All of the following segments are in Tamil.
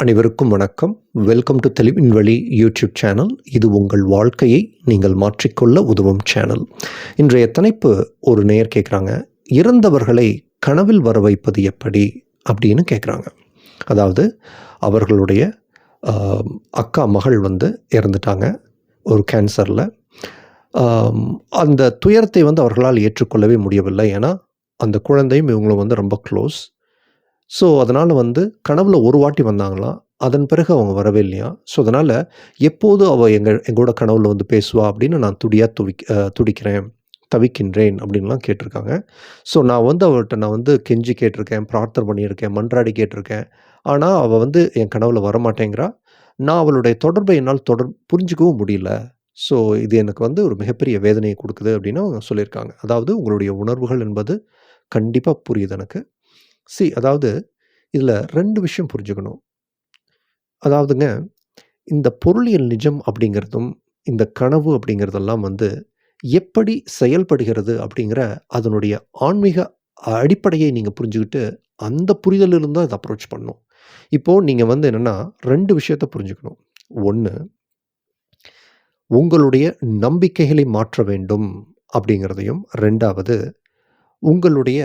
அனைவருக்கும் வணக்கம். வெல்கம் டு தெளிவின் வழி யூடியூப் சேனல் இது உங்கள் வாழ்க்கையை நீங்கள் மாற்றிக்கொள்ள உதவும் சேனல் இன்றைய தலைப்பு ஒரு நேயர் கேட்குறாங்க இறந்தவர்களை கனவில் வர வைப்பது எப்படி அப்படின்னு கேட்குறாங்க அதாவது அவர்களுடைய அக்கா மகள் வந்து இறந்துட்டாங்க ஒரு கேன்சரில் அந்த துயரத்தை வந்து அவர்களால் ஏற்றுக்கொள்ளவே முடியவில்லை. ஏன்னா அந்த குழந்தையும் இவங்களும் வந்து ரொம்ப க்ளோஸ் ஸோ அதனால் வந்து கனவில் ஒரு வாட்டி வந்தாங்களாம் அதன் பிறகு அவங்க வரவே இல்லையா? ஸோ அதனால் எப்போது அவள் எங்கள் எங்களோட கனவில் வந்து பேசுவா அப்படின்னு நான் துடியாக துவி துடிக்கிறேன் தவிக்கின்றேன் அப்படின்லாம் கேட்டிருக்காங்க. ஸோ நான் வந்து அவர்கிட்ட நான் வந்து கெஞ்சி கேட்டிருக்கேன் பிரார்த்தனை பண்ணியிருக்கேன் மன்றாடி கேட்டிருக்கேன். ஆனால் அவள் வந்து என் கனவில் வரமாட்டேங்கிறா. நான் அவளுடைய தொடர்பை என்னால் தொடர் புரிஞ்சுக்கவும் முடியல. ஸோ இது எனக்கு வந்து ஒரு மிகப்பெரிய வேதனையை கொடுக்குது அப்படின்னு அவங்க சொல்லியிருக்காங்க. அதாவது உங்களுடைய உணர்வுகள் என்பது கண்டிப்பாக புரியுது எனக்கு. சி அதாவது இதில் ரெண்டு விஷயம் புரிஞ்சுக்கணும். அதாவதுங்க இந்த பொருளியல் நிஜம் அப்படிங்கிறதும் இந்த கனவு அப்படிங்கிறதெல்லாம் வந்து எப்படி செயல்படுகிறது அப்படிங்கிற அதனுடைய ஆன்மீக அடிப்படையை நீங்கள் புரிஞ்சுக்கிட்டு அந்த புரிதலிருந்து தான் இதை அப்ரோச் பண்ணும். இப்போது நீங்கள் வந்து என்னென்னா ரெண்டு விஷயத்தை புரிஞ்சுக்கணும். ஒன்று உங்களுடைய நம்பிக்கைகளை மாற்ற வேண்டும் அப்படிங்கிறதையும். ரெண்டாவது உங்களுடைய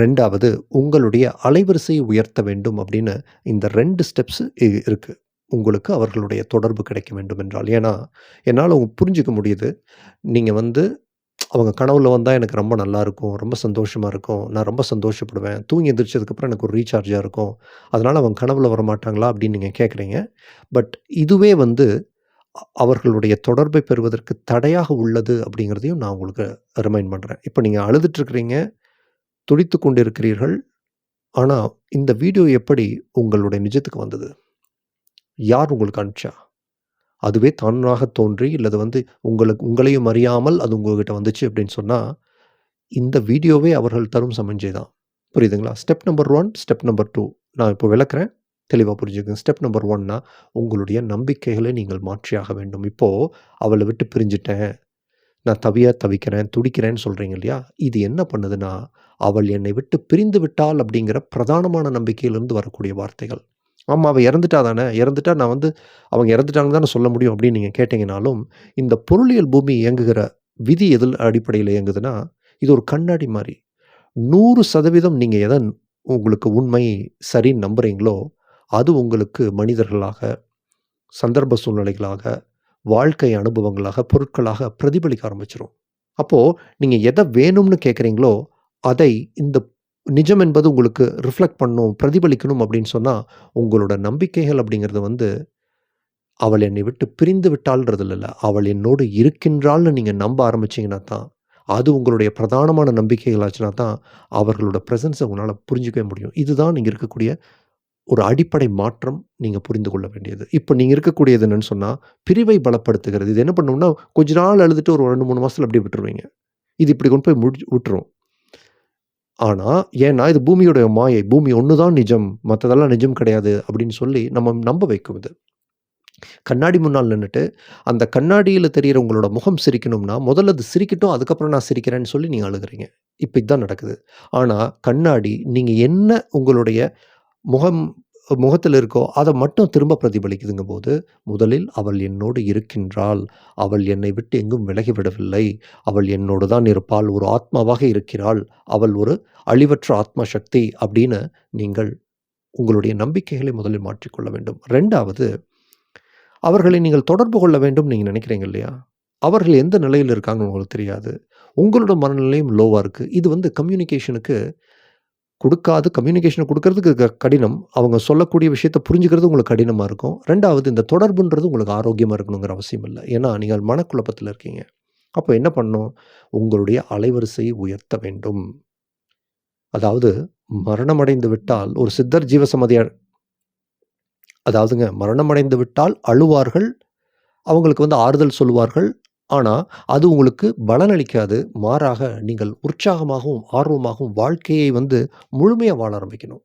ரெண்டாவது உங்களுடைய அலைவரிசையை உயர்த்த வேண்டும் அப்படின்னு இந்த ரெண்டு ஸ்டெப்ஸ் இருக்குது உங்களுக்கு அவர்களுடைய தொடர்பு கிடைக்க வேண்டும் என்றால். ஏன்னா என்னால் அவங்க புரிஞ்சுக்க முடியுது. நீங்கள் வந்து அவங்க கனவுல வந்தால் எனக்கு ரொம்ப நல்லாயிருக்கும் ரொம்ப சந்தோஷமாக இருக்கும் நான் ரொம்ப சந்தோஷப்படுவேன் தூங்கி எந்திரிச்சதுக்கப்புறம் எனக்கு ஒரு ரீசார்ஜாக இருக்கும் அதனால் அவங்க கனவுல வர மாட்டாங்களா அப்படின்னு நீங்கள் கேட்குறீங்க பட் இதுவே வந்து அவர்களுடைய தொடர்பை பெறுவதற்கு தடையாக உள்ளது அப்படிங்கிறதையும் நான் உங்களுக்கு ரிமைண்ட் பண்ணுறேன் இப்போ நீங்கள் அழுதுட்டுருக்கிறீங்க துடித்து கொண்டிருக்கிறீர்கள். ஆனால் இந்த வீடியோ எப்படி உங்களுடைய நிஜத்துக்கு வந்தது? யார் உங்களுக்கு அனுப்பிச்சா? அதுவே தானாக தோன்றி இல்லது வந்து உங்களுக்கு உங்களையும் அறியாமல் அது உங்கள்கிட்ட வந்துச்சு அப்படின்னு சொன்னால் இந்த வீடியோவே அவர்கள் தரும் சமஞ்சை தான் புரியுதுங்களா? Step number one step number two நான் இப்போ விளக்குறேன். தெளிவாக புரிஞ்சுக்கங்க. ஸ்டெப் நம்பர் ஒன்னா உங்களுடைய நம்பிக்கைகளை நீங்கள் மாற்றியாக வேண்டும். இப்போது அவளை விட்டு பிரிஞ்சிட்டேன். நான் தவியாக தவிக்கிறேன் துடிக்கிறேன்னு சொல்கிறீங்க இல்லையா? இது என்ன பண்ணுதுன்னா அவள் என்னை விட்டு பிரிந்து விட்டாள் அப்படிங்கிற பிரதானமான நம்பிக்கையிலிருந்து வரக்கூடிய வார்த்தைகள். ஆமாம் அவள் இறந்துட்டா தானே? இறந்துட்டா நான் வந்து அவங்க இறந்துட்டாங்கன்னு தானே சொல்ல முடியும் அப்படின்னு நீங்கள் கேட்டிங்கனாலும் இந்த பொருளியல் பூமி இயங்குகிற விதி எதில் அடிப்படையில் இயங்குதுன்னா இது ஒரு கண்ணாடி மாதிரி நூறு சதவீதம் நீங்கள் எதை உங்களுக்கு உண்மை சரின்னு நம்புகிறீங்களோ அது உங்களுக்கு மனிதர்களாக சந்தர்ப்ப சூழ்நிலைகளாக வாழ்க்கை அனுபவங்களாக பொருட்களாக பிரதிபலிக்க ஆரம்பிச்சிடும் அப்போது நீங்கள் எதை வேணும்னு கேட்குறீங்களோ அதை இந்த நிஜம் என்பது உங்களுக்கு ரிஃப்ளெக்ட் பண்ணும் பிரதிபலிக்கணும் அப்படின்னு சொன்னால் உங்களோட நம்பிக்கைகள் அப்படிங்கிறது வந்து அவள் என்னை விட்டு பிரிந்து விட்டாள்ன்றது இல்லை அவள் என்னோடு இருக்கின்றாள்னு நீங்கள் நம்ப ஆரம்பிச்சிங்கன்னா தான் அது உங்களுடைய பிரதானமான நம்பிக்கைகள் ஆச்சுன்னா தான் அவர்களோட ப்ரெசன்ஸை உங்களால் புரிஞ்சிக்கவே முடியும். இதுதான் நீங்கள் இருக்கக்கூடிய ஒரு அடிப்படை மாற்றம் நீங்கள் புரிந்து கொள்ள வேண்டியது. இப்போ நீங்கள் இருக்கக்கூடியது என்னன்னு சொன்னால் பிரிவை பலப்படுத்துகிறது. இது என்ன பண்ணும்னா கொஞ்ச நாள் அழுதுட்டு ஒரு ரெண்டு மூணு மாதத்தில் அப்படியே விட்டுருவீங்க. இது இப்படி கொண்டு போய் முடி விட்டுரும். ஆனால் ஏன்னா இது பூமியோட மாயை. பூமி ஒன்று தான் நிஜம். மற்றதெல்லாம் நிஜம் கிடையாது அப்படின்னு சொல்லி நம்ம நம்ப வைக்கும் இது. கண்ணாடி முன்னால் நின்றுட்டு அந்த கண்ணாடியில் தெரியிற உங்களோட முகம் சிரிக்கணும்னா முதல்ல அது சிரிக்கட்டும் அதுக்கப்புறம் நான் சிரிக்கிறேன்னு சொல்லி நீங்கள் அழுகுறீங்க. இப்போ இதுதான் நடக்குது. ஆனால் கண்ணாடி நீங்கள் என்ன உங்களுடைய முகம் முகத்தில் இருக்கோ அதை மட்டும் திரும்ப பிரதிபலிக்குதுங்க போது முதலில் அவள் என்னோடு இருக்கின்றாள். அவள் என்னை விட்டு எங்கும் விலகிவிடவில்லை அவள் என்னோடு தான் இருப்பாள். ஒரு ஆத்மாவாக இருக்கிறாள். அவள் ஒரு அழிவற்ற ஆத்ம சக்தி அப்படின்னு நீங்கள் உங்களுடைய நம்பிக்கைகளை முதலில் மாற்றிக்கொள்ள வேண்டும். ரெண்டாவது அவர்களை நீங்கள் தொடர்பு கொள்ள வேண்டும் நீங்கள் நினைக்கிறீங்க இல்லையா? அவர்கள் எந்த நிலையில் இருக்காங்கன்னு உங்களுக்கு தெரியாது. உங்களோட மனநிலையும் லோவாக இருக்குது இது வந்து கம்யூனிகேஷனுக்கு கொடுக்காது கம்யூனிகேஷனை கொடுக்கறதுக்கு க- கடினம். அவங்க சொல்லக்கூடிய விஷயத்தை புரிஞ்சுக்கிறது உங்களுக்கு கடினமாக இருக்கும். ரெண்டாவது இந்த தொடர்புன்றது உங்களுக்கு ஆரோக்கியமாக இருக்கணுங்கிற அவசியம் இல்லை. ஏன்னா நீங்கள் மனக்குழப்பத்தில் இருக்கீங்க. அப்போ என்ன பண்ணணும்? உங்களுடைய அலைவரிசையை உயர்த்த வேண்டும். அதாவது மரணமடைந்து விட்டால் ஒரு சித்தர் ஜீவசமாதியார் அதாவதுங்க மரணமடைந்து விட்டால் அழுவார்கள். அவங்களுக்கு வந்து ஆறுதல் சொல்லுவார்கள். ஆனால் அது உங்களுக்கு பலனளிக்காது. மாறாக நீங்கள் உற்சாகமாகவும் ஆர்வமாகவும் வாழ்க்கையை வந்து முழுமையாக வாழ ஆரம்பிக்கணும்.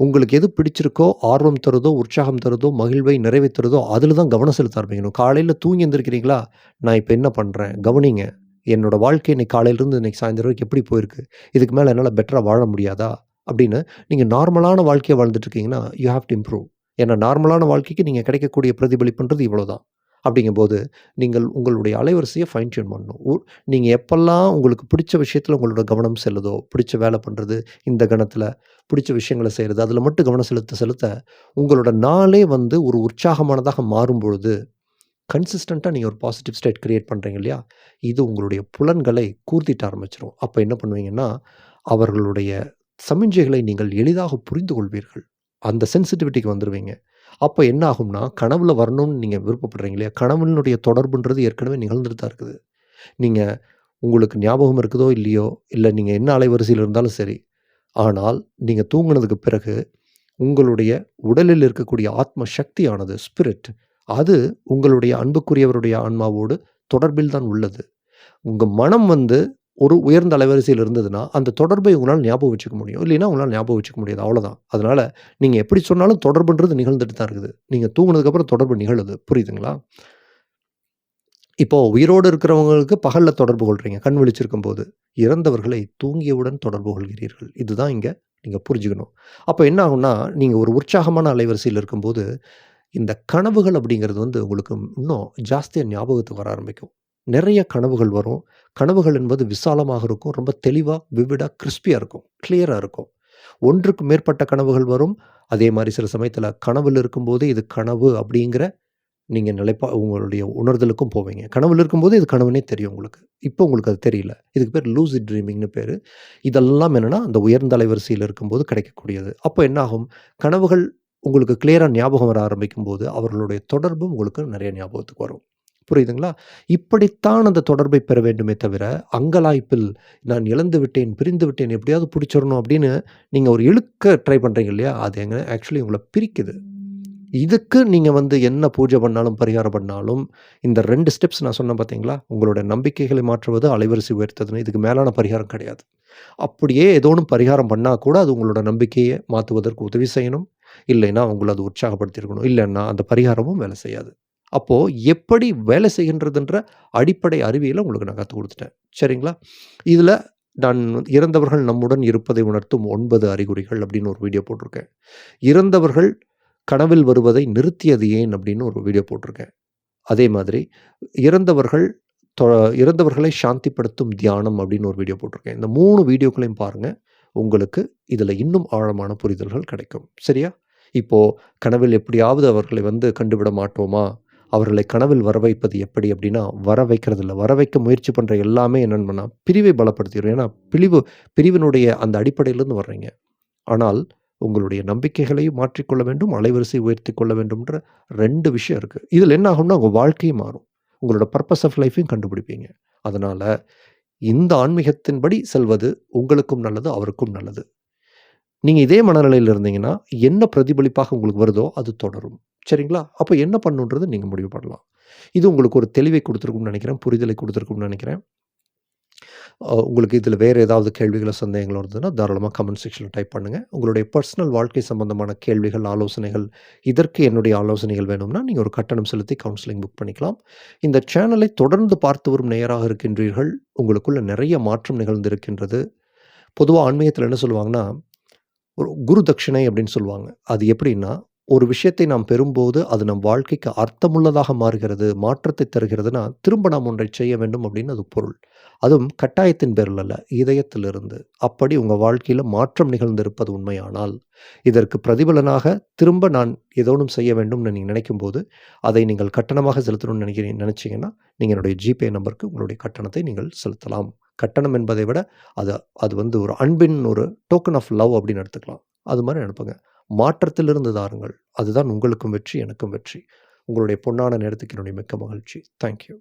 உங்களுக்கு எது பிடிச்சிருக்கோ ஆர்வம் தருதோ உற்சாகம் தருதோ மகிழ்வை நிறைவை தருதோ அதில் தான் கவனம் செலுத்த ஆரம்பிக்கணும். காலையில் தூங்கி எந்திருக்கிறீங்களா? நான் இப்போ என்ன பண்ணுறேன் கவனிங்க. என்னோடய வாழ்க்கை இன்னைக்கு காலையிலேருந்து இன்னைக்கு சாயந்தரம் வரைக்கும் எப்படி போயிருக்கு? இதுக்கு மேலே என்னால் பெட்டராக வாழ முடியாதா? அப்படின்னு நீங்கள் நார்மலான வாழ்க்கைய வாழ்ந்துட்டு இருக்கீங்கன்னா, யூ ஹேவ் டு இம்ப்ரூவ். ஏன்னா நார்மலான வாழ்க்கைக்கு நீங்கள் கிடைக்கக்கூடிய பிரதிபலிப்புன்றது இவ்வளோதான். அப்படிங்கும்போது, நீங்கள் உங்களுடைய அலைவரிசையை ஃபைன் டியூன் பண்ணணும். நீங்கள் நீங்க உங்களுக்கு பிடிச்ச விஷயத்தில் உங்களோட கவனம் செல்லுதோ, பிடிச்ச வேலை பண்ணுறது இந்த கணத்தில் பிடிச்ச விஷயங்கள செய்கிறது அதில் மட்டும் கவனம் செலுத்த செலுத்த, உங்களோட நாளே வந்து ஒரு உற்சாகமானதாக மாறும்பொழுது, கன்சிஸ்டண்ட்டாக நீங்கள் ஒரு பாசிட்டிவ் ஸ்டேட் க்ரியேட் பண்ணுறீங்க இல்லையா? இது உங்களுடைய புலன்களை கூர்த்திட்டு ஆரம்பிச்சிடும் அப்போ என்ன பண்ணுவீங்கன்னா, அவர்களுடைய சமிஞ்சைகளை நீங்கள் எளிதாக புரிந்து கொள்வீர்கள். அந்த சென்சிட்டிவிட்டிக்கு வந்துடுவீங்க அப்போ என்ன ஆகும்னா, கனவுல வரணும்னு நீங்கள் விருப்பப்படுறீங்க இல்லையா? கனவுனுடைய தொடர்புன்றது ஏற்கனவே நிகழ்ந்துட்டு தான் இருக்குது. நீங்கள் உங்களுக்கு ஞாபகம் இருக்குதோ இல்லையோ, இல்லை நீங்கள் என்ன அலைவரிசையில் இருந்தாலும் சரி. ஆனால், நீங்கள் தூங்கினதுக்கு பிறகு, உங்களுடைய உடலில் இருக்கக்கூடிய ஆத்ம சக்தியானது, ஸ்பிரிட் அது உங்களுடைய அன்புக்குரியவருடைய ஆன்மாவோடு தொடர்பில் தான் உள்ளது. உங்கள் மனம் வந்து ஒரு உயர்ந்த அலைவரிசையில் இருந்ததுன்னா, அந்த தொடர்பை உங்களால் ஞாபகம் வச்சுக்க முடியும். இல்லைன்னா உங்களால் ஞாபகம் வச்சுக்க முடியாது. அவ்வளோதான். அதனால் நீங்கள் எப்படி சொன்னாலும் தொடர்புன்றது நிகழ்ந்துட்டு தான் இருக்குது. நீங்கள் தூங்கினதுக்கப்புறம் தொடர்பு நிகழுது. புரியுதுங்களா? இப்போது உயிரோடு இருக்கிறவங்களுக்கு பகலில் தொடர்பு கொள்கிறீங்க கண் விழிச்சிருக்கும்போது. இறந்தவர்களை தூங்கியவுடன் தொடர்பு கொள்கிறீர்கள். இதுதான் இங்கே நீங்கள் புரிஞ்சுக்கணும். அப்போ என்ன ஆகும்னா, நீங்கள் ஒரு உற்சாகமான அலைவரிசையில் இருக்கும்போது, இந்த கனவுகள் அப்படிங்கிறது வந்து உங்களுக்கு இன்னும் ஜாஸ்தியாக ஞாபகத்துக்கு வர ஆரம்பிக்கும். நிறைய கனவுகள் வரும். கனவுகள் என்பது விசாலமாக இருக்கும். ரொம்ப தெளிவாக விவிடா, கிறிஸ்பியாக இருக்கும். கிளியராக இருக்கும். ஒன்றுக்கு மேற்பட்ட கனவுகள் வரும். அதே மாதிரி சில சமயத்தில் கனவில் இருக்கும்போதே இது கனவு அப்படிங்கிற நீங்கள் நிலைப்பா உங்களுடைய உணர்தலுக்கும் போவீங்க. கனவில் இருக்கும்போது இது கனவுனே தெரியும் உங்களுக்கு. இப்போ உங்களுக்கு அது தெரியல. இதுக்கு பேர் லூசி ட்ரீமிங்னு பேர் இதெல்லாம் என்னன்னா, அந்த உயர்ந்த அலைவரிசையில இருக்கும்போது கிடைக்கக்கூடியது. அப்போ என்ன ஆகும்? கனவுகள் உங்களுக்கு கிளியராக ஞாபகம் வர ஆரம்பிக்கும்போது, அவர்களுடைய தொடர்பும் உங்களுக்கு நிறைய ஞாபகத்துக்கு வரும். புரியுதுங்களா? இப்படித்தான் அந்த தொடர்பை பெற வேண்டுமே தவிர, அங்கலாய்ப்பில் நான் இழந்து விட்டேன், பிரிந்து விட்டேன், எப்படியாவது பிடிச்சிடணும் அப்படின்னு நீங்கள் ஒரு இழுக்க ட்ரை பண்ணுறீங்க இல்லையா? அது எங்க ஆக்சுவலி உங்களை பிரிக்குது. இதுக்கு நீங்கள் வந்து என்ன பூஜை பண்ணாலும், பரிகாரம் பண்ணாலும், இந்த ரெண்டு ஸ்டெப்ஸ் நான் சொன்னேன் பார்த்தீங்களா? உங்களோட நம்பிக்கைகளை மாற்றுவது, அலைவரிசை உயர்த்ததுன்னு இதுக்கு மேலான பரிகாரம் கிடையாது. அப்படியே ஏதோ ஒன்று பரிகாரம் பண்ணால் கூட, அது உங்களோட நம்பிக்கையை மாற்றுவதற்கு உதவி செய்யணும். இல்லைன்னா, உங்களை அது உற்சாகப்படுத்தியிருக்கணும். இல்லைன்னா அந்த பரிகாரமும் வேலை செய்யாது. அப்போது எப்படி வேலை செய்கின்றதுன்ற அடிப்படை அறிவியலை உங்களுக்கு நான் கற்றுக் கொடுத்துட்டேன் சரிங்களா? இதில் நான் இறந்தவர்கள் நம்முடன் இருப்பதை உணர்த்தும் ஒன்பது அறிகுறிகள் அப்படின்னு ஒரு வீடியோ போட்டிருக்கேன். இறந்தவர்கள் கனவில் வருவதை நிறுத்தியது ஏன் அப்படின்னு ஒரு வீடியோ போட்டிருக்கேன். அதே மாதிரி இறந்தவர்கள் தொ இறந்தவர்களை சாந்திப்படுத்தும் தியானம் அப்படின்னு ஒரு வீடியோ போட்டிருக்கேன். இந்த மூணு வீடியோக்களையும் பாருங்கள் உங்களுக்கு இதில் இன்னும் ஆழமான புரிதல்கள் கிடைக்கும். சரியா? இப்போது கனவில் எப்படியாவது அவர்களை வந்து கண்டுவிட மாட்டோமா? அவர்களை கனவில் வர வைப்பது எப்படி அப்படின்னா, வர வைக்கிறதில்ல. வர வைக்க முயற்சி பண்ணுற எல்லாமே என்னென்னா பிரிவை பலப்படுத்திடும் ஏன்னா, பிரிவு பிரிவினுடைய அந்த அடிப்படையிலேருந்து வர்றீங்க. ஆனால், உங்களுடைய நம்பிக்கைகளையும் மாற்றிக்கொள்ள வேண்டும், அலைவரிசை உயர்த்தி கொள்ள வேண்டும்ன்ற ரெண்டு விஷயம் இருக்குது இதில் என்ன ஆகும்னா, உங்கள் வாழ்க்கையும் மாறும். உங்களோட பர்பஸ் ஆஃப் லைஃப்பையும் கண்டுபிடிப்பீங்க. அதனால் இந்த ஆன்மீகத்தின்படி செல்வது உங்களுக்கும் நல்லது, அவருக்கும் நல்லது. நீங்கள் இதே மனநிலையில் இருந்தீங்கன்னா, என்ன பிரதிபலிப்பாக உங்களுக்கு வருதோ, அது தொடரும். சரிங்களா? அப்போ என்ன பண்ணணுன்றத நீங்கள் முடிவு பண்ணலாம். இது உங்களுக்கு ஒரு தெளிவை கொடுத்துருக்கும்னு நினைக்கிறேன் புரிதலை கொடுத்துருக்கும்னு நினைக்கிறேன் உங்களுக்கு இதில் வேறு ஏதாவது கேள்விகளோ, சந்தேகங்களோ இருந்ததுன்னா, தாராளமாக கமெண்ட் செக்ஷனில் டைப் பண்ணுங்கள் உங்களுடைய பர்சனல் வாழ்க்கை சம்பந்தமான கேள்விகள், ஆலோசனைகள், இதற்கு என்னுடைய ஆலோசனைகள் வேணும்னா, நீங்கள் ஒரு கட்டணம் செலுத்தி கவுன்சிலிங் புக் பண்ணிக்கலாம். இந்த சேனலை தொடர்ந்து பார்த்து வரும் நேயராக இருக்கின்றீர்கள். உங்களுக்குள்ள நிறைய மாற்றம் நிகழ்ந்திருக்கின்றது. பொதுவாக ஆன்மீகத்தில் என்ன சொல்லுவாங்கன்னா, ஒரு குரு தட்சிணை அப்படின்னு சொல்லுவாங்க. அது எப்படின்னா, ஒரு விஷயத்தை நாம் பெறும்போது, அது நம் வாழ்க்கைக்கு அர்த்தமுள்ளதாக மாறுகிறது, மாற்றத்தை தருகிறதுனா, திரும்ப நாம் ஒன்றை செய்ய வேண்டும் அப்படின்னு அது பொருள். அதுவும் கட்டாயத்தின் பேரில் அல்ல, இதயத்திலிருந்து. அப்படி உங்கள் வாழ்க்கையில் மாற்றம் நிகழ்ந்திருப்பது உண்மையானால், இதற்கு பிரதிபலனாக திரும்ப நான் ஏதோனும் செய்ய வேண்டும்னு நீங்கள் நினைக்கும் போது அதை நீங்கள் கட்டணமாக செலுத்தணும்னு நினைக்கிறீங்க நினச்சிங்கன்னா நீங்கள் என்னுடைய ஜிபே நம்பருக்கு உங்களுடைய கட்டணத்தை நீங்கள் செலுத்தலாம். கட்டணம் என்பதை விட, அது அது வந்து ஒரு அன்பின் ஒரு டோக்கன் ஆஃப் லவ் அப்படின்னு எடுத்துக்கலாம். அது மாதிரி அனுப்புங்க. மாற்றத்திலிருந்து தாருங்கள். அதுதான் உங்களுக்கும் வெற்றி, எனக்கும் வெற்றி. உங்களுடைய பொன்னான நேரத்துக்கு என்னுடைய மிக்க மகிழ்ச்சி. Thank you.